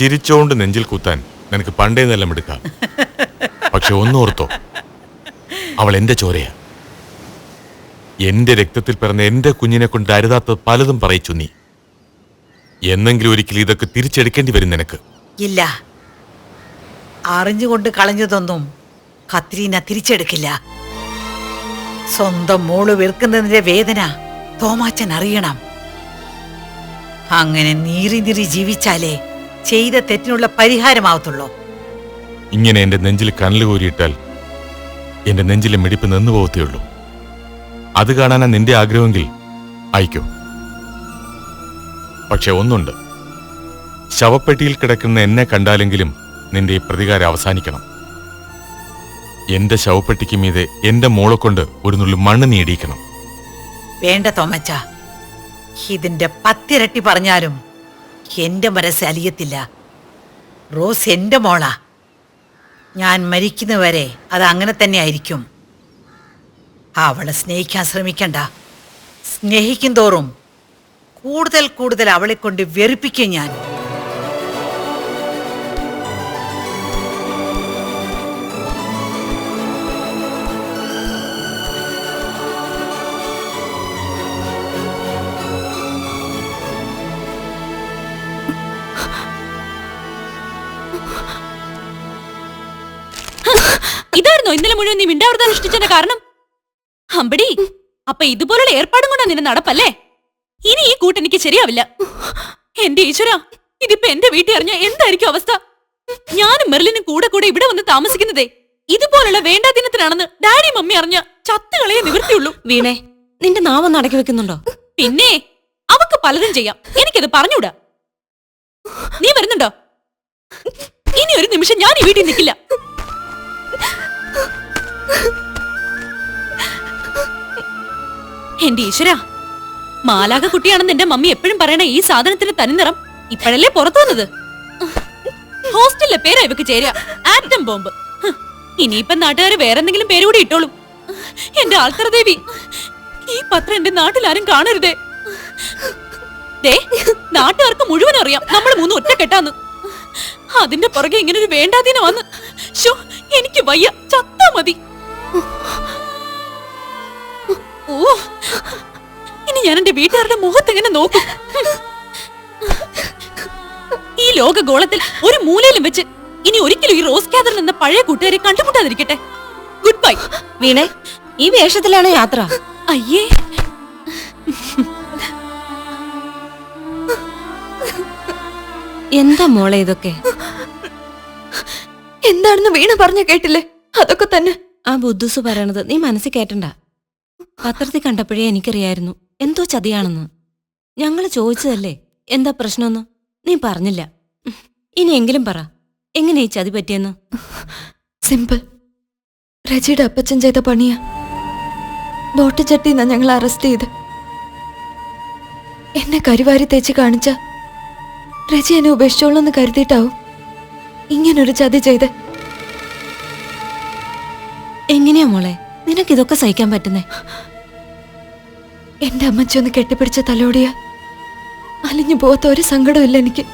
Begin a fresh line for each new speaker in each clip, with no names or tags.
ചിരിച്ചോണ്ട് നെഞ്ചിൽ കുത്താൻ നിനക്ക് പണ്ടേ നല്ല എടുക്കാം. പക്ഷെ ഒന്നോർത്തോ അവൾ എന്റെ ചോരയാ. എന്റെ രക്തത്തിൽ പിറന്ന എന്റെ കുഞ്ഞിനെ കൊണ്ട് അരുതാത്ത പലതും പറയിച്ചു നീ. എന്നെങ്കിലും ഒരിക്കലും ഇതൊക്കെ തിരിച്ചെടുക്കേണ്ടി വരും നിനക്ക്.
ഇല്ല. അറിഞ്ഞുകൊണ്ട് കളഞ്ഞതൊന്നും കത്രീന തിരിച്ചെടുക്കില്ല. സ്വന്തം മോൾ വെറുക്കുന്നതിന്റെ വേദന തോമാച്ചൻ അറിയണം. അങ്ങനെ നീറി നീറി ജീവിച്ചാലേ ചെയ്ത തെറ്റിനുള്ള പരിഹാരമാവത്തുള്ളൂ.
ഇങ്ങനെ എന്റെ നെഞ്ചിൽ കനൽ കോരിയിട്ടാൽ എന്റെ നെഞ്ചിലെ മിടിപ്പ് നിന്നു പോകത്തേയുള്ളൂ അത് കാണാനാ നിന്റെ ആഗ്രഹമെങ്കിൽ അയക്കോ. പക്ഷെ ഒന്നുണ്ട്. ശവപ്പെട്ടിയിൽ കിടക്കുന്ന എന്നെ കണ്ടാലെങ്കിലും നിന്റെ ഈ പ്രതികാരം അവസാനിക്കണം. എന്റെ ശവപ്പെട്ടിക്ക് മീതെ എന്റെ മോളെ കൊണ്ട് ഒരു നുള്ളി മണ്ണ് നീടിയിക്കണം
വേണ്ട തോമച്ച. ഇതിന്റെ പത്തിരട്ടി പറഞ്ഞാലും എന്റെ മനസ്സ് അലിയത്തില്ല. റോസ് എന്റെ മോളാ. ഞാൻ മരിക്കുന്നവരെ അത് അങ്ങനെ തന്നെ ആയിരിക്കും. അവളെ സ്നേഹിക്കാൻ ശ്രമിക്കണ്ട. സ്നേഹിക്കും തോറും കൂടുതൽ കൂടുതൽ അവളെ കൊണ്ട് വെറുപ്പിക്കും ഞാൻ.
ഇതായിരുന്നോ ഇന്നലെ മുഴുവൻ നീ മിണ്ടാവൃത അനുഷ്ഠിച്ചതിന്റെ കാരണം? അമ്പടി അപ്പൊ ഇതുപോലുള്ള ഏർപ്പാടും കൊണ്ടാ നിന്നെ നടപ്പല്ലേ? ഇനി ഈ കൂട്ടെനിക്ക് ശരിയാവില്ല. എന്റെ ഈശ്വര ഇതിപ്പോ എന്റെ വീട്ടിൽ അറിഞ്ഞ എന്തായിരിക്കും അവസ്ഥ? ഞാനും മെറിലിനും കൂടെ കൂടെ ഇവിടെ വന്ന് താമസിക്കുന്നതേ ഇതുപോലുള്ള വേണ്ടാ ദിനത്തിനാണെന്ന് ഡാഡി മമ്മി അറിഞ്ഞ ചത്തുകളെ നിവൃത്തിയുള്ളൂ.
വീണേ നിന്റെ നാവൊന്ന് അടക്കി വെക്കുന്നുണ്ടോ?
പിന്നെ അവക്ക് പലതും ചെയ്യാം. എനിക്കത് പറഞ്ഞൂടാ നീ വരുന്നുണ്ടോ? ഇനി ഒരു നിമിഷം ഞാൻ ഈ വീട്ടിൽ നിൽക്കില്ല. എന്റെ ഈശ്വര മാലാക കുട്ടിയാണെന്ന് എന്റെ മമ്മി എപ്പോഴും പറയണ ഈ സാധനത്തിന്റെ തനിനിറം ഇപ്പോഴല്ലേ പുറത്തു വന്നത്? ഹോസ്റ്റലിലെ പേരാ ഇവക്ക് ചേരുക ആറ്റം ബോംബ്. ഇനിയിപ്പം നാട്ടുകാർ വേറെന്തെങ്കിലും പേര് കൂടി ഇട്ടോളും. എന്റെ ആൾത്തറദേവി ഈ പത്രം എന്റെ നാട്ടിലാരും കാണരുതേ. ദേ നാട്ടുകാർക്ക് മുഴുവൻ അറിയാം നമ്മൾ മൂന്ന് ഒറ്റ കെട്ടാന്ന് അതിന്റെ പുറകെ ഇങ്ങനെ ഒരു വേണ്ടാതിനെ വന്ന് ഷോ എനിക്ക് വയ്യ ചത്താ മതി. ഓ. ഇനി ഞാൻ എന്റെ വീട്ടുകാരുടെ മുഖത്ത് എങ്ങനെ നോക്കും? ഈ ലോക ഗോളത്തിൽ ഒരു മൂലയിലും വെച്ച് ഇനി ഒരിക്കലും ഈ റോസ് കാതറിൽ എന്ന പഴയ കൂട്ടുകാരെ കണ്ടുമുട്ടാതിരിക്കട്ടെ. ഗുഡ് ബൈ
വീണേ ഈ വേഷത്തിലാണ് യാത്ര.
അയ്യേ.
എന്താ മോളെ ഇതൊക്കെ?
എന്താണെന്ന് വീണ പറഞ്ഞ കേട്ടില്ലേ? അതൊക്കെ തന്നെ.
ആ ബുദ്ധുസ് പറയണത് നീ മനസ്സിൽ കേട്ടണ്ട? പത്രത്തിൽ കണ്ടപ്പോഴേ എനിക്കറിയായിരുന്നു. എന്തോ ചതിയാണെന്ന്. ഞങ്ങൾ ചോദിച്ചതല്ലേ? എന്താ പ്രശ്നമെന്ന്? നീ പറഞ്ഞില്ല. ഇനി ഇനിയെങ്കിലും പറ. എങ്ങനെ ഈ ചതി പറ്റിയെന്ന്?
സിമ്പിൾ. രജിയുടെ അപ്പച്ചൻ ചെയ്ത പണിയാ. ബോട്ട് ചട്ടിന്നാ ഞങ്ങൾ അറസ്റ്റ് ചെയ്ത്. എന്നെ കരുവാരി തേച്ച് കാണിച്ച രജി എന്നെ ഉപേക്ഷിച്ചോളെന്ന് കരുതിയിട്ടാവും ഇങ്ങനൊരു ചതി ചെയ്ത്.
എങ്ങനെയാ മോളെ? നിനക്കിതൊക്കെ സഹിക്കാൻ പറ്റുന്നേ?
എന്റെ അമ്മച്ചി ഒന്ന് കെട്ടിപ്പിടിച്ച തലോടിയ അലിഞ്ഞു പോകാത്ത ഒരു സങ്കടമില്ല എനിക്ക്.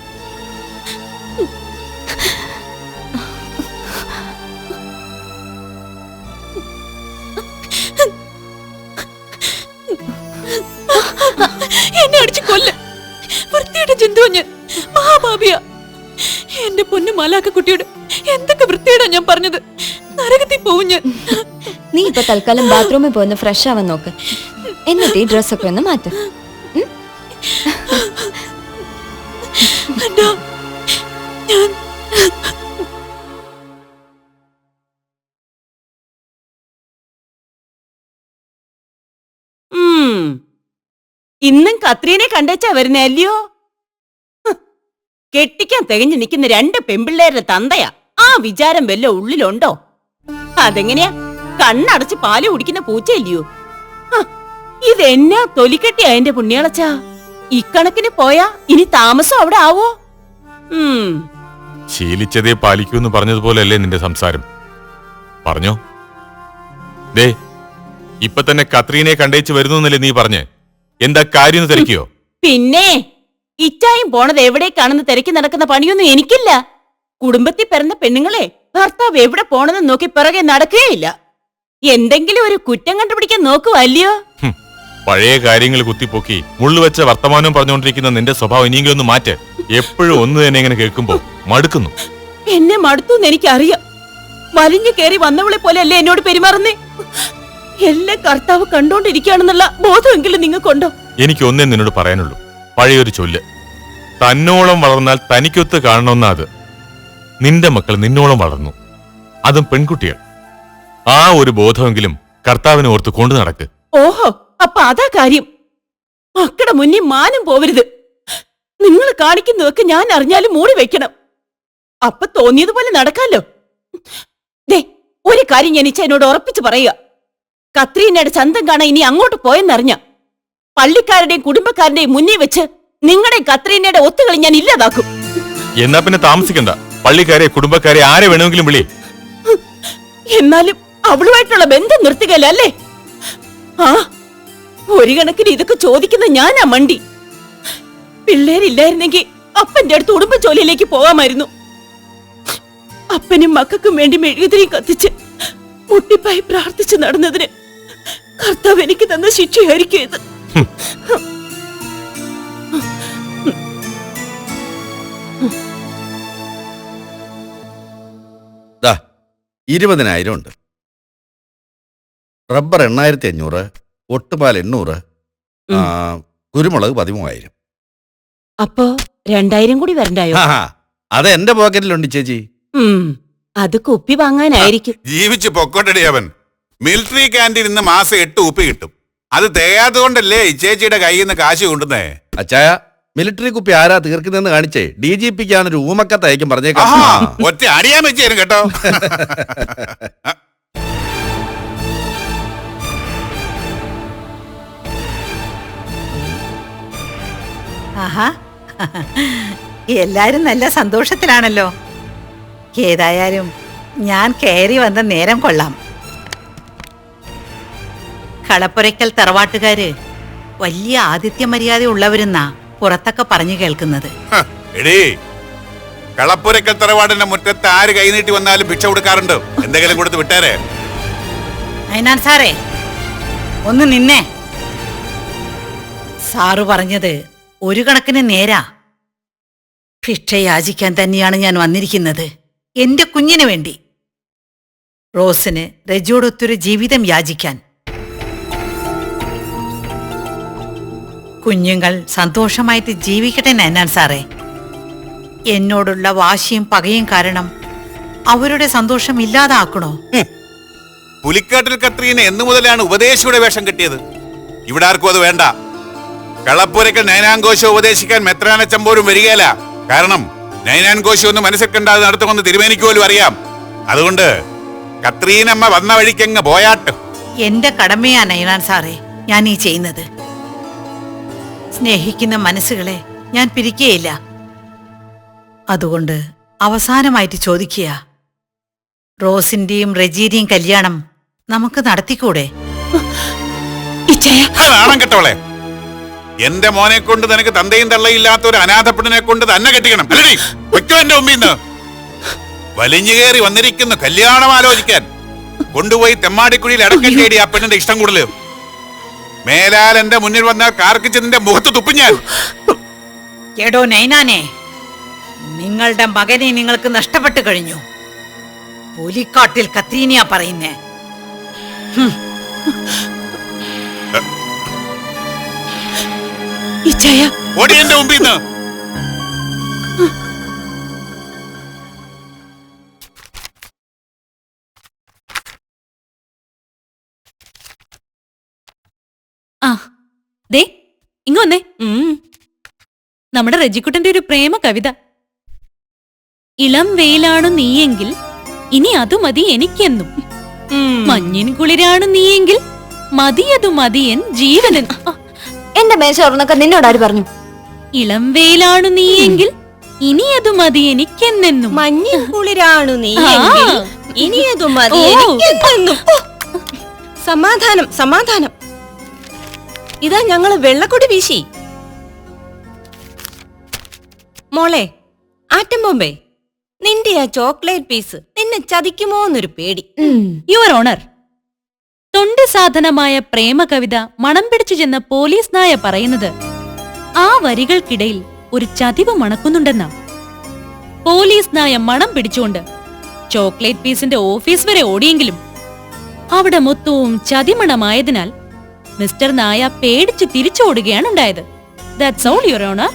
എന്നെ അടിച്ചു കൊല്ല. വൃത്തിയുടെ ജന്തുവാ ഞാൻ. മഹാഭാപിയ എന്റെ പൊന്നു മാലാക്ക കുട്ടിയോട് എന്തൊക്കെ വൃത്തിയോടാ ഞാൻ പറഞ്ഞത്? നരകത്തിൽ പോവും ഞാൻ.
നീ ഇപ്പൊ തൽക്കാലം ബാത്റൂമിൽ പോയി ഫ്രഷ് ആവാൻ നോക്ക്. എന്നിട്ട് ഈ ഡ്രസ്സൊക്കെ ഒന്ന് മാറ്റും.
അണ്ടാ, ഞാൻ
ഉം. ഇന്നും കത്രീനെ കണ്ടേച്ചാ വരുന്ന അല്ലയോ? കെട്ടിക്കാൻ തികഞ്ഞു നിൽക്കുന്ന രണ്ട് പെമ്പിള്ളേരുടെ തന്തയാ. ആ വിചാരം വല്ല ഉള്ളിലുണ്ടോ? അതെങ്ങനെയാ? കണ്ണടച്ച് പാൽ കുടിക്കുന്ന പൂച്ചയല്ലയോ. ഇതെന്നാ തൊലിക്കെട്ടിയാ എന്റെ പുണ്യാളച്ച? ഇക്കണക്കിന് പോയാ ഇനി താമസം അവിടെ ആവോ?
ശീലിച്ചതേ പാലിക്കൂ എന്ന് പറഞ്ഞതുപോലെയല്ലേ നിന്റെ സംസാരം. പറഞ്ഞോ? ദേ ഇപ്പൊ തന്നെ കത്രീനെ കണ്ടേച്ച് വരുന്നു എന്നല്ലേ നീ പറഞ്ഞ? എന്താ കാര്യം തിരക്കിയോ
പിന്നെ ഇച്ചായും പോണത് എവിടേക്കാണെന്ന് തിരക്കി നടക്കുന്ന പണിയൊന്നും എനിക്കില്ല. കുടുംബത്തിൽ പിറന്ന പെണ്ണുങ്ങളെ ഭർത്താവ് എവിടെ പോണെന്ന് നോക്കി പിറകെ നടക്കുകയില്ല എന്തെങ്കിലും ഒരു കുറ്റം കണ്ടുപിടിക്കാൻ നോക്കുവല്ലയോ?
പഴയ കാര്യങ്ങൾ കുത്തിപ്പൊക്കി മുള്ളുവെച്ച വർത്തമാനം പറഞ്ഞുകൊണ്ടിരിക്കുന്ന നിന്റെ സ്വഭാവം ഇനിയെങ്കിലും ഒന്ന് മാറ്റ്. എപ്പോഴും ഒന്ന് തന്നെ ഇങ്ങനെ കേൾക്കുമ്പോ മടുക്കുന്നു.
എന്നെ മടുത്തുന്ന് എനിക്കറിയാം. വലിഞ്ഞു കയറി വന്നവളെ പോലെ അല്ലേ എന്നോട് പെരുമാറുന്നേ? എല്ലാം കർത്താവ് കണ്ടോണ്ടിരിക്കുകയാണെന്നുള്ള ബോധമെങ്കിലും നിങ്ങൾക്കുണ്ടോ?
എനിക്ക് ഒന്നേ നിന്നോട് പറയാനുള്ളൂ. പഴയൊരു ചൊല്ല്. തന്നോളം വളർന്നാൽ തനിക്കൊത്ത് കാണണമെന്നാ അത്. നിന്റെ മക്കൾ നിന്നോളം വളർന്നു. അതും പെൺകുട്ടികൾ. ആ ഒരു ബോധമെങ്കിലും കർത്താവിനെ ഓർത്ത് കൊണ്ടു നടക്ക്.
ഓഹോ അപ്പൊ അതാ കാര്യം. മക്കളുടെ മുന്നിൽ മാനം പോവരുത്. നിങ്ങൾ കാണിക്കുന്നതൊക്കെ ഞാൻ അറിഞ്ഞാലും മൂടി വെക്കണം. അപ്പൊ തോന്നിയതുപോലെ നടക്കാലോ. ദേ ഒരു കാര്യം ഞാൻ ഇച്ച എന്നോട് ഉറപ്പിച്ചു പറയുക. കത്രീനയുടെ ചന്തം കാണാൻ ഇനി അങ്ങോട്ട് പോയെന്നറിഞ്ഞ. പള്ളിക്കാരുടെയും കുടുംബക്കാരുടെയും മുന്നിൽ വെച്ച് നിങ്ങളുടെ കത്രീനയുടെ ഒത്തുകളി ഞാൻ ഇല്ലാതാക്കും.
എന്നാ പിന്നെ താമസിക്കണ്ട. പള്ളിക്കാരെ കുടുംബക്കാരെ ആരെ വേണമെങ്കിലും വിളി.
എന്നാലും അവളുമായിട്ടുള്ള ബന്ധം നിർത്തുകയല്ല? ആ ഒരു കണക്കിന് ഇതൊക്കെ ചോദിക്കുന്ന ഞാനാ മണ്ടി. പിള്ളേരില്ലായിരുന്നെങ്കിൽ അപ്പന്റെ അടുത്ത് ഉടുമ്പ ജോലിയിലേക്ക് പോവാമായിരുന്നു അപ്പനും മക്കൾക്കും വേണ്ടി മെഴുകുതിരിയും കത്തിച്ച് മുട്ടിപ്പായി പ്രാർത്ഥിച്ച് നടന്നതിന് കർത്താവ് എനിക്ക് തന്ന ശിക്ഷയായിരിക്കും ഇത്.
ഇരുപതിനായിരം ഉണ്ട്. റബ്ബർ എണ്ണായിരത്തി അഞ്ഞൂറ് ഒട്ടുപാൽ എണ്ണൂറ് ആ, കുരുമുളക് പതിമൂവായിരം.
അപ്പോ രണ്ടായിരം കൂടി വരണ്ടായോ?
ആ, അത് എന്റെ പോക്കറ്റിലുണ്ട് ചേച്ചി.
ഉം. അത് കുപ്പി വാങ്ങാനായിരിക്കും.
ജീവിച്ച് പൊക്കോട്ടടി അവൻ. മിലിറ്ററി ക്യാന്റീൻ ഇന്ന് മാസം എട്ട് ഉപ്പ് കിട്ടും. അത് തികയാത്തത് കൊണ്ടല്ലേ ചേച്ചിയുടെ കയ്യിൽ നിന്ന് കാശ് കൊണ്ടുവന്നേ?
അച്ചായ മിലിറ്ററി കുപ്പി ആരാ തീർക്കുന്നതെന്ന് കാണിച്ചേ. ഡി ജി പിക്ക് ഞാനൊരു ഊമക്കത്തയക്കും പറഞ്ഞേക്കാം.
ആഹാ
ആ.
ഒറ്റ അടിയാൻ വെച്ചേരും കേട്ടോ.
ആഹാ. എല്ലാരും നല്ല സന്തോഷത്തിലാണല്ലോ. ഏതായാലും ഞാൻ കയറി വന്ന നേരം കൊള്ളാം. കളപ്പുരയ്ക്കൽ തറവാട്ടുകാര് വലിയ ആതിഥ്യ മര്യാദ ഉള്ളവരെന്നാ പുറത്തൊക്കെ പറഞ്ഞു കേൾക്കുന്നത്.
എടീ കളപ്പുരക്കൽ തറവാടിന്റെ മുറ്റത്ത് ആര് കൈനീട്ടി വന്നാലും ഭിക്ഷ കൊടുക്കാറുണ്ട്. എന്തെങ്കിലും കൊടുത്ത് വിട്ടേരെ.
അയനാൻ സാറേ ഒന്ന് നിന്നെ. സാറ് പറഞ്ഞത് ഒരു കണക്കിന് നേരാ. ഭിക്ഷ യാചിക്കാൻ തന്നെയാണ് ഞാൻ വന്നിരിക്കുന്നത്. എന്റെ കുഞ്ഞിനു വേണ്ടി. റോസിന് രജോടൊത്തൊരു ജീവിതം യാചിക്കാൻ. കുഞ്ഞുങ്ങൾ സന്തോഷമായിട്ട് ജീവിക്കട്ടെ നന്നാൻ സാറേ. എന്നോടുള്ള വാശിയും പകയും കാരണം അവരുടെ സന്തോഷം ഇല്ലാതാക്കണോ?
പുലിക്കാട്ടിൽ കത്രീന എന്നു മുതലാണ് ഉപദേശിയുടെ വേഷം കിട്ടിയത്. ഇവിടെ ആർക്കും അത് വേണ്ട. കളപ്പുരക്കൽ നൈനാൻഘോഷം ഉപദേശിക്കാൻ മെത്രാന ചമ്പോരും വരികയല്ല. കാരണം നൈനാൻഘോഷം ഒന്ന് മനസ്സിൽ കണ്ടാതെ നടത്തുമെന്ന് തിരുമേനിക്ക് പോലും അറിയാം. അതുകൊണ്ട് കത്രീനമ്മ വന്ന വഴിക്കങ്ങ് പോയാട്ട്.
എന്റെ കടമയാ നയനാൻ സാറേ ഞാൻ ഈ ചെയ്യുന്നത്. സ്നേഹിക്കുന്ന മനസ്സുകളെ ഞാൻ പിരിക്കുകയില്ല അതുകൊണ്ട് അവസാനമായിട്ട് ചോദിക്കുക റോസിന്റെയും റജീരിയും കല്യാണം നമുക്ക് നടത്തിക്കൂടെ?
ഇച്ചയ
നാണം കെട്ടവളെ എന്റെ മോനെ കൊണ്ട് നിനക്ക് തന്തയും തള്ളയില്ലാത്ത ഒരു അനാഥപ്പെട്ടിനെ കൊണ്ട് തന്നെ കെട്ടിക്കണം അല്ലേ വെക്കോ എന്റെ മുമ്പിൽ നിന്ന്. വലിഞ്ഞു കയറി വന്നിരിക്കുന്നു കല്യാണം ആലോചിക്കാൻ കൊണ്ടുപോയി തെമ്മാടിക്കുഴിയിൽ അടക്കം തേടി ആ പെണ്ണിന്റെ ഇഷ്ടം കൂടുതൽ മേലാൽ എന്റെ മുന്നിൽ വന്ന കാർക്കിച്ചതിന്റെ മുഖത്ത് തുപ്പും ഞാൻ.
എടോ നൈനാനെ നിങ്ങളുടെ മകനെ നിങ്ങൾക്ക് നഷ്ടപ്പെട്ടു കഴിഞ്ഞു. പുലിക്കാട്ടിൽ കത്രീനിയാ പറയുന്നേ.
ഇച്ചയ
ഓടി എന്റെ മുമ്പിൽ നിന്ന്
ആ ദേ ഇങ്ങ വന്നേ. നമ്മുടെ രജിക്കുട്ടന്റെ ഒരു പ്രേമ കവിത. ഇളം വെയിലാണു നീയെങ്കിൽ ഇനി അതു മതി എനിക്കെന്നും. മഞ്ഞിൻ കുളിരാണു നീയെങ്കിൽ മതിയതു മതിയൻ ജീവനൻ ആ,
എന്റെ മേശ തുറന്നൊക്കെ നിന്നോട് ആര് പറഞ്ഞു?
ഇളം വെയിലാണു നീയെങ്കിൽ ഇനി അത് മതി എനിക്കെന്നെന്നും.
മഞ്ഞിൻ കുളിരാണു നീ. എങ്കിൽ ഇനിയതു മതി
ഓ.
എനിക്കെന്നും. സമാധാനം സമാധാനം. ഇതാ ഞങ്ങൾ വെള്ളക്കൊടി വീശി. മോളെ ആറ്റം ബോംബെ. നിന്റെ ആ ചോക്ലേറ്റ് പീസ് നിന്നെ ചതിക്കുമോന്നൊരു പേടി.
യുവർ ഓണർ തൊണ്ടി സാധനമായ പ്രേമ കവിത മണം പിടിച്ചു ചെന്ന പോലീസ് നായ പറയുന്നത് ആ വരികൾക്കിടയിൽ ഒരു ചതിവ് മണക്കുന്നുണ്ടെന്നാ. പോലീസ് നായ മണം പിടിച്ചുകൊണ്ട് ചോക്ലേറ്റ് പീസിന്റെ ഓഫീസ് വരെ ഓടിയെങ്കിലും. അവിടെ മൊത്തവും ചതിമണമായതിനാൽ മിസ്റ്റർ നായ പേടിച്ച് തിരിച്ചോടുകയാണ് ഉണ്ടായത് ദാറ്റ്സ് ഓൾ യുവർ ഓണർ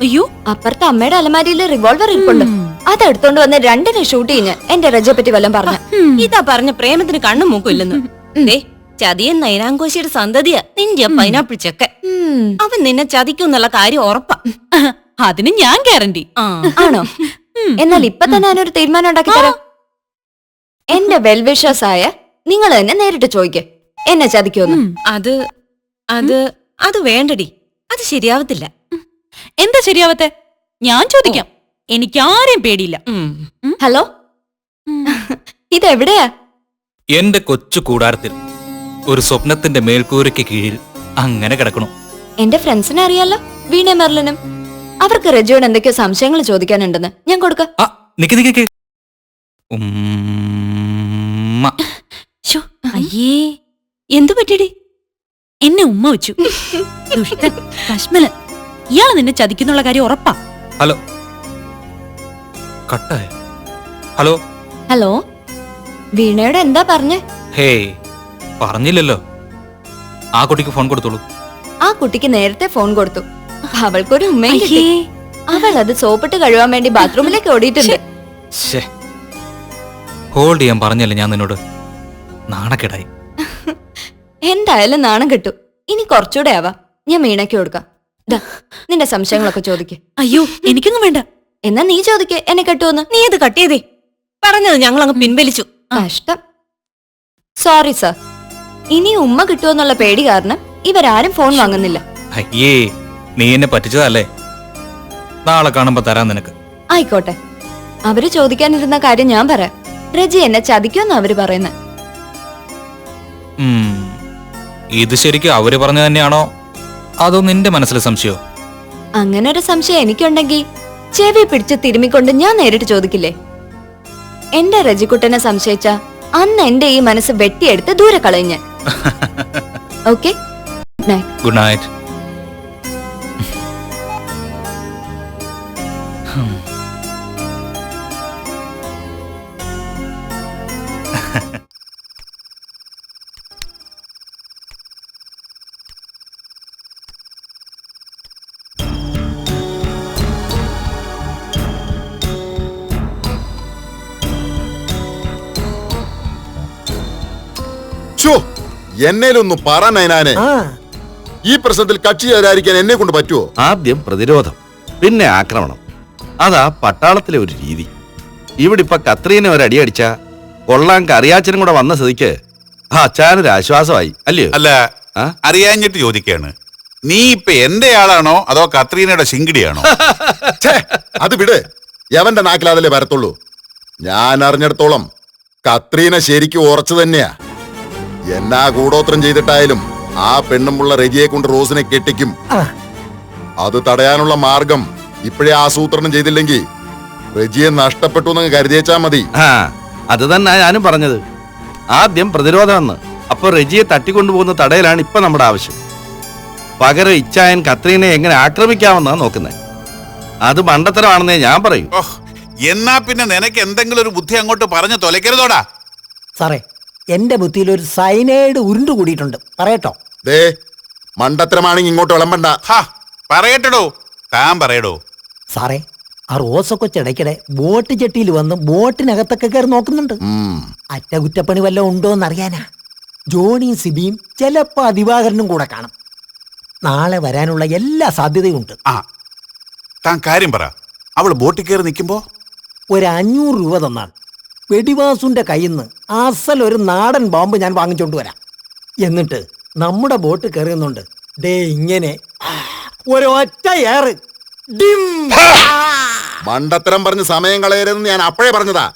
അയ്യോ
അപ്പുറത്തെ അമ്മയുടെ അലമാരിയിൽ റിവോൾവർ ഇരിപ്പുണ്ട്. അത് വന്ന് രണ്ടിനെ ഷൂട്ട് കഴിഞ്ഞ് എന്റെ രജയെ പറ്റി വല്ലതും പറഞ്ഞു.
ഇതാ പറഞ്ഞ പ്രേമത്തിന് കണ്ണും മൂക്കും ഇല്ലെന്ന്. ചതിയൻ നൈനാങ്കോശിയുടെ സന്തതിയാ. നിന്റെ പൈനാപ്പിൾ ചെക്കൻ അവൻ നിന്നെ ചതിക്കും എന്നുള്ള കാര്യം ഉറപ്പാ.
അതിന് ഞാൻ ഗ്യാരണ്ടി
ആണോ? എന്നാൽ ഇപ്പൊ തന്നെ ഞാനൊരു തീരുമാനം ഉണ്ടാക്കി തരാം. എന്റെ ആയ നിങ്ങൾ തന്നെ നേരിട്ട് ചോദിക്ക. എന്നെ ചതിക്കുമെന്ന്.
അത് അത് അത് വേണ്ടടി. അത് ശരിയാവത്തില്ല.
എന്താ ശരിയാവത്തെ? ഞാൻ ചോദിക്കാം. എനിക്ക് ആരെയും പേടിയില്ല.
ഹലോ?
ഹലോ ഇതെവിടെയാ?
എന്റെ കൊച്ചു കൂടാരത്തിൽ ഒരു സ്വപ്നത്തിന്റെ മേൽക്കൂരയ്ക്ക് കീഴിൽ അങ്ങനെ കിടക്കണു.
എന്റെ ഫ്രണ്ട്സിനെ അറിയാലോ? വീണ മെർലിനും. അവർക്ക് റെജോട് എന്തൊക്കെയോ സംശയങ്ങൾ ചോദിക്കാനുണ്ടെന്ന്. ഞാൻ കൊടുക്ക.
ആ നിക്ക് നിക്ക് നിക്ക്. ഉമ്മ.
ശോ, അയ്യേ. എന്തു പറ്റിയടി എന്നെ ഉമ്മ വെച്ചു. ദുഷ്ടൻ കശ്മലൻ. ഇയാൾ നിന്നെ ചതിക്കുന്നുള്ള കാര്യം ഉറപ്പാ.
ഹലോ. കട്ടായ? ഹലോ.
ഹലോ? വീണയോട് എന്താ പറഞ്ഞേ?
ഹേ പറഞ്ഞില്ലല്ലോ. ആ കുട്ടിക്ക് ഫോൺ കൊടുത്തോളൂ.
ആ കുട്ടിക്ക് നേരത്തെ ഫോൺ കൊടുത്തു. അവൾക്കൊരു ഉമ്മയും കിട്ടി. അവൾ അത് സോപ്പിട്ട് കഴുകാൻ വേണ്ടി ബാത്റൂമിലേക്ക് ഓടിയിട്ടുണ്ട്.
ശ്ശേ. ഹോൾഡ് ചെയ്യാൻ പറഞ്ഞല്ലേ ഞാൻ നിന്നോട്. നാണക്കേടായി.
എന്തായാലും നാണം കിട്ടു. ഇനി കുറച്ചുകൂടെ ആവാം. ഞാൻ മീണയ്ക്ക് കൊടുക്കാം. ദാ, നിന്റെ സംശയങ്ങളൊക്കെ ചോദിക്ക്.
അയ്യോ എനിക്കൊന്നും വേണ്ട.
എന്നാ നീ ചോദിക്കേ എന്നെ കെട്ടുവന്ന്.
നീ അത് കട്ട് ചെയ്തേ. പറഞ്ഞത് ഞങ്ങൾ അങ്ങ് പിൻവലിച്ചു.
കഷ്ടം. സോറി സർ ഇനി ഉമ്മ കിട്ടുമെന്നുള്ള പേടി കാരണം ഇവരാരും ഫോൺ വാങ്ങുന്നില്ല.
അയ്യേ നീ എന്നെ പറ്റിച്ചതല്ലേ? നാളെ കാണുമ്പോ തരാം നിനക്ക്.
ആയിക്കോട്ടെ. അവർ ചോദിക്കാനിരുന്ന കാര്യം ഞാൻ പറയാം. രജി എന്നെ ചതിക്കുമെന്ന് അവർ പറയുന്നത്.
ഇത് ശരിക്കും അവർ പറഞ്ഞു തന്നെയാണോ? അതോ നിന്റെ മനസ്സിൽ സംശയോ
അങ്ങനെ ഒരു സംശയം എനിക്കുണ്ടെങ്കിൽ ചെവി പിടിച്ച് തിരുമിക്കൊണ്ട് ഞാൻ നേരിട്ട് ചോദിക്കില്ലേ? എന്റെ രജിക്കുട്ടനെ സംശയിച്ച അന്ന് എന്റെ ഈ മനസ്സ് വെട്ടിയെടുത്ത് ദൂരെ കളഞ്ഞ്. ഓക്കെ
ഗുഡ് നൈറ്റ്
എന്നേലൊന്നും പറ നൈനാനെ. ഈ പ്രശ്നത്തിൽ കക്ഷി ചേരാതിരിക്കാൻ എന്നെ കൊണ്ട് പറ്റുമോ
ആദ്യം പ്രതിരോധം പിന്നെ ആക്രമണം. അതാ പട്ടാളത്തിലെ ഒരു രീതി. ഇവിടെ ഇപ്പൊ കത്രീനെ ഒരു അടിയടിച്ച കൊള്ളാൻ കറിയാച്ചനും കൂടെ വന്ന സ്ഥിതിക്ക് ആ അച്ചാനൊരു ആശ്വാസമായി അല്ലയോ?
അല്ല? അറിയാഞ്ഞിട്ട് ചോദിക്കാണ്. നീ ഇപ്പൊ എന്റെ ആളാണോ അതോ കത്രീനയുടെ ശിങ്കിടിയാണോ?
ഛേ, അത് വിട്. യവന്റെ നാക്കിലാതല്ലേ വരത്തുള്ളൂ. ഞാൻ അറിഞ്ഞിടത്തോളം കത്രീന ശരിക്കും ഉറച്ചു തന്നെയാ. എന്നാ കൂടോത്രം ചെയ്തിട്ടായാലും ആ പെണ്ണുമുള്ള റെജിയെ കൊണ്ട് റോസിനെ കെട്ടിക്കും. അത് തടയാനുള്ള മാർഗം ഇപ്പോഴേ ആസൂത്രണം ചെയ്തില്ലെങ്കിൽ റെജിയെ നഷ്ടപ്പെട്ടു എന്ന് കരുതിയേച്ചാ മതി.
ആ അത് തന്നെ ഞാനും പറഞ്ഞത്. ആദ്യം പ്രതിരോധമെന്ന് അപ്പൊ റെജിയെ തട്ടിക്കൊണ്ടുപോകുന്ന തടയലാണ് ഇപ്പൊ നമ്മുടെ ആവശ്യം. പകരം ഇച്ചായൻ കത്രീനെ എങ്ങനെ ആക്രമിക്കാമെന്നാ നോക്കുന്നത് അത് മണ്ടത്തരമാണെന്നേ ഞാൻ പറയൂ.
എന്നാ പിന്നെ നിനക്ക് എന്തെങ്കിലും ഒരു ബുദ്ധി അങ്ങോട്ട് പറഞ്ഞു തൊലക്കരുതോടാ
സാറേ എന്റെ ബുദ്ധിയിൽ ഒരു സൈനൈഡ് ഉരുണ്ടു കൂടിയിട്ടുണ്ട്. പറയട്ടോ.
ദേ മണ്ടത്തരമാണെങ്കിൽ ഇങ്ങോട്ട് വിളമ്പണ്ട.
ഹാ പറയട്ടടോ. താൻ പറയടോ.
സാറേ ആ റോസൊക്കൊച്ചിടയ്ക്കിടെ ബോട്ട് ചെട്ടിയിൽ വന്ന് ബോട്ടിനകത്തൊക്കെ കയറി നോക്കുന്നുണ്ട്. അറ്റകുറ്റപ്പണി വല്ലതും ഉണ്ടോ എന്നറിയാനാ ജോണിയും സിബിയും ചിലപ്പോ ദിവാകരനും കൂടെ കാണും. നാളെ വരാനുള്ള എല്ലാ സാധ്യതയും ഉണ്ട്.
ആ താൻ കാര്യം പറ. അവൾ ബോട്ടിൽ കയറി നിൽക്കുമ്പോ?
ഒരു അഞ്ഞൂറ് രൂപ തന്നാൽ വെടിവാസുന്റെ കയ്യിൽ നിന്ന് അസൽ ഒരു നാടൻ ബോംബ് ഞാൻ വാങ്ങിച്ചോണ്ട് വരാം. എന്നിട്ട് നമ്മുടെ ബോട്ട് കയറിയുന്നുണ്ട് ഡേ ഇങ്ങനെ ഒരൊറ്റ ഏറ് ഡിം.
മണ്ടത്തരം പറഞ്ഞ് സമയം കളയരുതെന്ന് ഞാൻ അപ്പോഴേ പറഞ്ഞതാ.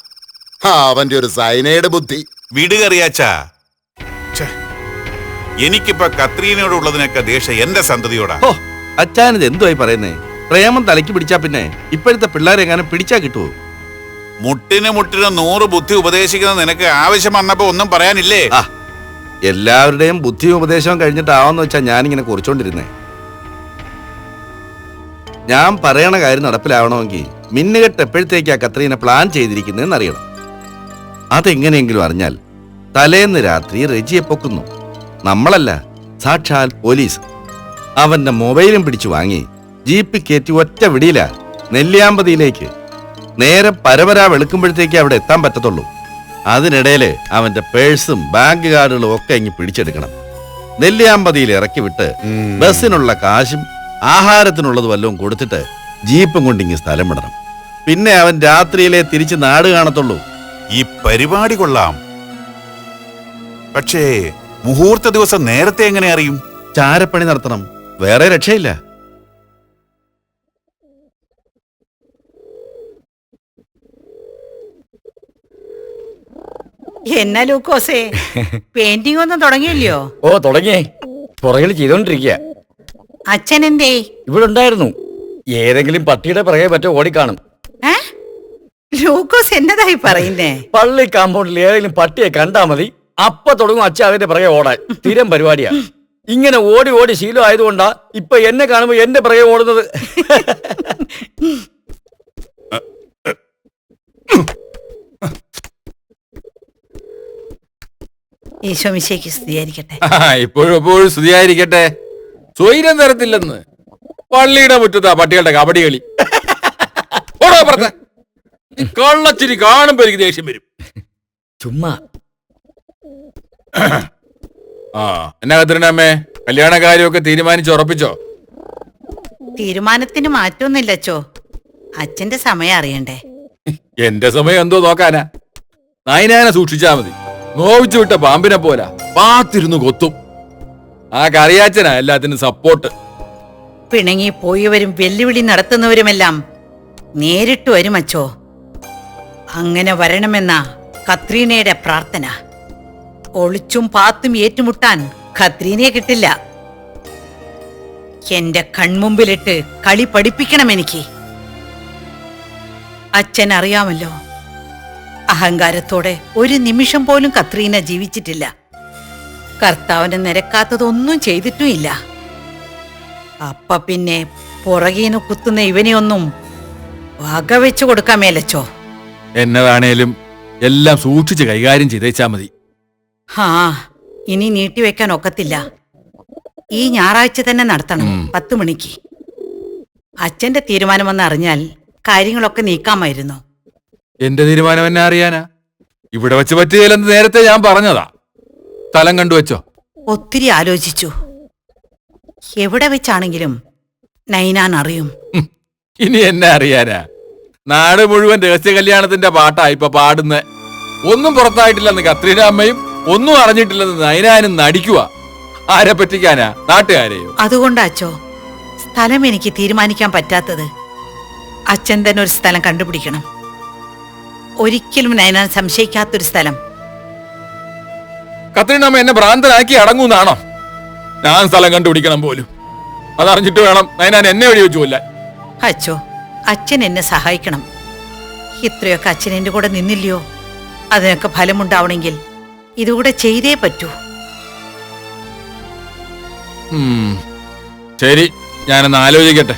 അവന്റെ ഒരു സൈനയുടെ ബുദ്ധി.
വിടുകറിയാച്ചാ. എനിക്കിപ്പോ കത്രീനയോടുള്ളതിനൊക്കെ ദേഷ്യം എന്റെ സന്തതിയോടാ.
ഓ അച്ചാനിത് എന്തുവായി പറയുന്നേ? പ്രേമം തലയ്ക്ക് പിടിച്ചാ പിന്നെ ഇപ്പോഴത്തെ പിള്ളേരെങ്ങാനും പിടിച്ചാ കിട്ടുമോ
മുട്ടിന് മുട്ടിന് നൂറ് ബുദ്ധി ഉപദേശിക്കുന്ന നിനക്ക് ആവശ്യം വന്നപ്പോ ഒന്നും പറയാനില്ലേ?
ആ എല്ലാവരുടെയും ബുദ്ധിയും ഉപദേശവും കഴിഞ്ഞിട്ടാവാന്ന് വെച്ചാ ഞാനിങ്ങനെ കുറിച്ചോണ്ടിരുന്നേ. ഞാൻ പറയണ കാര്യം നടപ്പിലാവണമെങ്കിൽ മിന്നുകെട്ട് എപ്പോഴത്തേക്കാ കത്രീനെ പ്ലാൻ ചെയ്തിരിക്കുന്നതെന്ന് അറിയണം അതെങ്ങനെയെങ്കിലും അറിഞ്ഞാൽ തലേന്ന് രാത്രി റെജിയെ പൊക്കുന്നു. നമ്മളല്ല സാക്ഷാൽ പോലീസ്. അവന്റെ മൊബൈലും പിടിച്ചു വാങ്ങി ജീപ്പ് കയറ്റി ഒറ്റ വിടിയില്ല നെല്ലിയാമ്പതിയിലേക്ക് നേരെ പരപരാ വെളുക്കുമ്പോഴത്തേക്ക് അവിടെ എത്താൻ പറ്റത്തുള്ളൂ. അതിനിടയിൽ അവന്റെ പേഴ്സും ബാങ്ക് കാർഡുകളും ഒക്കെ ഇങ്ങ് പിടിച്ചെടുക്കണം. നെല്ലിയാമ്പതിയിൽ ഇറക്കി വിട്ട് ബസ്സിനുള്ള കാശും ആഹാരത്തിനുള്ളത് വല്ലതും കൊടുത്തിട്ട് ജീപ്പും കൊണ്ട് ഇങ്ങ് സ്ഥലം വിടണം. പിന്നെ അവൻ രാത്രിയിലെ തിരിച്ച് നാട് കാണത്തുള്ളൂ.
ഈ പരിപാടി കൊള്ളാം. പക്ഷേ മുഹൂർത്ത ദിവസം നേരത്തെ എങ്ങനെ അറിയും?
ചാരപ്പണി നടത്തണം. വേറെ രക്ഷയില്ല.
എന്നാ ലൂക്കോസേ? പെയിന്റിംഗ് ഒന്നും തുടങ്ങിയില്ലയോ?
ഓ തുടങ്ങിയേ പുറകിൽ ചെയ്തോണ്ടിരിക്കുക
അച്ഛൻ എന്തേ
ഇവിടെ ഉണ്ടായിരുന്നു. ഏതെങ്കിലും പട്ടിയുടെ പിറകെ പറ്റോ ഓടിക്കാണും.
ലൂക്കോസ് എന്നതായി പറയുന്നേ?
പള്ളി കാമ്പൗണ്ടിൽ ഏതെങ്കിലും പട്ടിയെ കണ്ടാ മതി. അപ്പൊ തുടങ്ങും അച്ഛൻ അതിന്റെ പിറകെ ഓടാൻ. സ്ഥിരം പരിപാടിയാ. ഇങ്ങനെ ഓടി ഓടി ശീലം ആയതുകൊണ്ടാ ഇപ്പൊ എന്നെ കാണുമ്പോ എന്റെ പിറകെ ഓടുന്നത്.
ഈശോ മിശയ്ക്ക് സ്തുതിയായിരിക്കട്ടെ.
ഇപ്പോഴും എപ്പോഴും സ്തുതിയായിരിക്കട്ടെ. സ്വൈരം തരത്തില്ലെന്ന്. പള്ളിയുടെ മുറ്റത്താ പട്ടികളുടെ കബഡി കളി. ഓടോ കള്ളച്ചിരി കാണുമ്പോ എനിക്ക് ദേഷ്യം വരും.
ചുമ്മാ.
ആ എന്നാ കത്തിരണ്ടമ്മേ കല്യാണ കാര്യമൊക്കെ തീരുമാനിച്ച് ഉറപ്പിച്ചോ?
തീരുമാനത്തിന് മാറ്റമൊന്നുമില്ല അച്ചോ. അച്ഛന്റെ സമയം അറിയണ്ടേ.
എന്റെ സമയം എന്തോ നോക്കാനാ. നായിനാനെ സൂക്ഷിച്ചാ മതി. നോവിച്ചു വിട്ട പാമ്പിനെ പോലാ പാത്തിരുന്ന് കൊത്തും. ആ കറിയാച്ചനാ എല്ലാത്തിനും സപ്പോർട്ട്
പിണങ്ങി പോയവരും വെല്ലുവിളി നടത്തുന്നവരുമെല്ലാം നേരിട്ട് വരും അച്ചോ. അങ്ങനെ വരണമെന്ന കത്രീനയുടെ പ്രാർത്ഥന. ഒളിച്ചും പാത്തും ഏറ്റുമുട്ടാൻ കത്രീനയെ കിട്ടില്ല. എന്റെ കൺമുമ്പിലിട്ട് കളി പഠിപ്പിക്കണം എനിക്ക്. അച്ഛൻ അറിയാമല്ലോ അഹങ്കാരത്തോടെ ഒരു നിമിഷം പോലും കത്രീന ജീവിച്ചിട്ടില്ല. കർത്താവിന് നിരക്കാത്തതൊന്നും ചെയ്തിട്ടുമില്ല. അപ്പ പിന്നെ പുറകീന്ന് കുത്തുന്ന ഇവനെയൊന്നും വകവെച്ചു കൊടുക്കാൻ മേലച്ചോ?
എന്നതാണേലും എല്ലാം സൂക്ഷിച്ച് കൈകാര്യം ചെയ്തേച്ചാ മതി.
ഹാ ഇനി നീട്ടിവെക്കാൻ ഒക്കത്തില്ല. ഈ ഞായറാഴ്ച തന്നെ നടത്തണം പത്ത് മണിക്ക്. അച്ഛന്റെ തീരുമാനമെന്ന് അറിഞ്ഞാൽ കാര്യങ്ങളൊക്കെ നീക്കാമായിരുന്നു.
എന്റെ തീരുമാനം എന്നെ അറിയാനാ? ഇവിടെ വെച്ച് പറ്റുകയില്ലെന്ന് നേരത്തെ ഞാൻ പറഞ്ഞതാ? സ്ഥലം കണ്ടു വെച്ചോ?
ഒത്തിരി ആലോചിച്ചു. എവിടെ വെച്ചാണെങ്കിലും നൈനാൻ അറിയും.
ഇനി എന്നെ അറിയാനാ? നാട് മുഴുവൻ രഹസ്യ കല്യാണത്തിന്റെ പാട്ടാ ഇപ്പൊ പാടുന്നേ. ഒന്നും പുറത്തായിട്ടില്ലെന്ന് കത്രീന അമ്മയും ഒന്നും അറിഞ്ഞിട്ടില്ലെന്ന് നൈനാനും നടിക്കുക ആരെ പറ്റിക്കാനാ? നാട്ടുകാരെയോ?
അതുകൊണ്ടാച്ചോ സ്ഥലം എനിക്ക് തീരുമാനിക്കാൻ പറ്റാത്തത്. അച്ഛൻ തന്നെ ഒരു സ്ഥലം കണ്ടുപിടിക്കണം. ഒരിക്കലും നയന സംശയിക്കാത്തൊരു സ്ഥലം.
കത്രീനമ്മ എന്നെ ഭ്രാന്തനാക്കി അടങ്ങുന്നാണോ? ഞാൻ സ്ഥലം കണ്ടുപിടിക്കണം പോലും. അതറിഞ്ഞിട്ട് വേണം നയനാൻ എന്നെ വഴി വെച്ചു കൊല്ലാൻ
അച്ചോ അച്ഛൻ എന്നെ സഹായിക്കണം. ഇത്രയൊക്കെ അച്ഛൻ എന്റെ കൂടെ നിന്നില്ലയോ? അതിനൊക്കെ ഫലമുണ്ടാവണമെങ്കിൽ ഇതുകൂടെ ചെയ്തേ പറ്റൂ.
ശരി ഞാനൊന്ന് ആലോചിക്കട്ടെ.